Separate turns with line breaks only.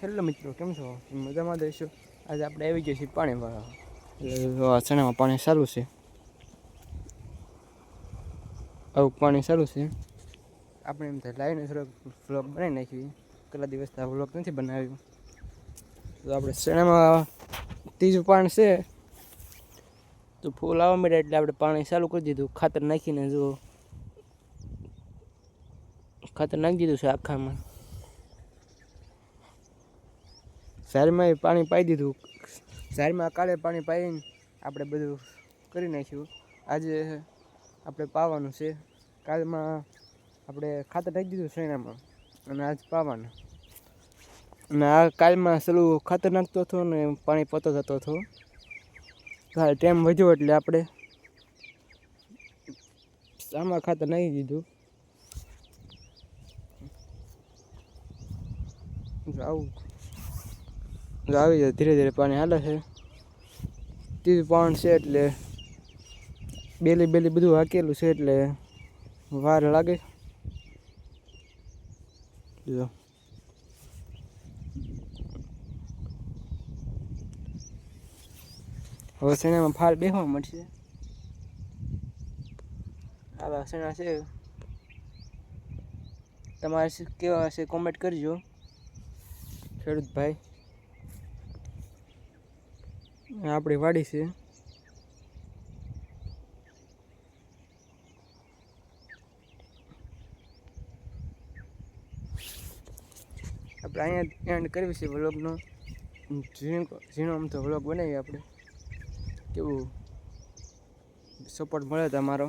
Hello મિત્રો, કેમ છો? મજામાં દઈશું આજે આપણે આવી ગયા છીએ પાણી વાળા ચણામાં પાણી સારું છે? આવું પાણી સારું છે? આપણે એમ થાય લાવીને થોડોક વ્લોગ બનાવી નાખીએ. કેટલા દિવસ આ વ્લોગ નથી બનાવ્યું. તો આપણે ચણામાં ત્રીજું પાણી છે. તો ફૂલ આવવા માંડ્યા એટલે આપણે પાણી ચાલુ કરી દીધું. ખાતર નાખીને જો ખાતર નાખી દીધું છે આખામાં. ઝારમાં પાણી પાઈ દીધું. ઝારમાં કાલે પાણી પાઈને આપણે બધું કરી નાખ્યું. આજે આપણે પાવાનું છે. કાલમાં આપણે ખાતર નાખી દીધું શેણામાં અને આજ પાવાનું. અને આ કાલમાં સલું ખાતર નાખતો હતો ને પાણી પતો થતો હતો. ટાઈમ વધ્યો એટલે આપણે આમાં ખાતર નાખી દીધું. આવું. આવી જાય ધીરે ધીરે પાણી હાલે છે. ત્રીજું પાણી છે એટલે બેલી બેલી બધું હાકેલું છે એટલે વાર લાગે. હવે સેનામાં ફાલ બેહવા મળશે આવા સેના છે. તમારે કેવા હશે કોમેન્ટ કરજો. ખેડૂત ભાઈ આપણી વાડી છે. આપણે અહીંયા એન્ડ કરવી છે વ્લોગનો ઝીણો ઝીણો આમ તો વ્લોગ બનાવીએ આપણે. કેવું સપોર્ટ મળે તમારો?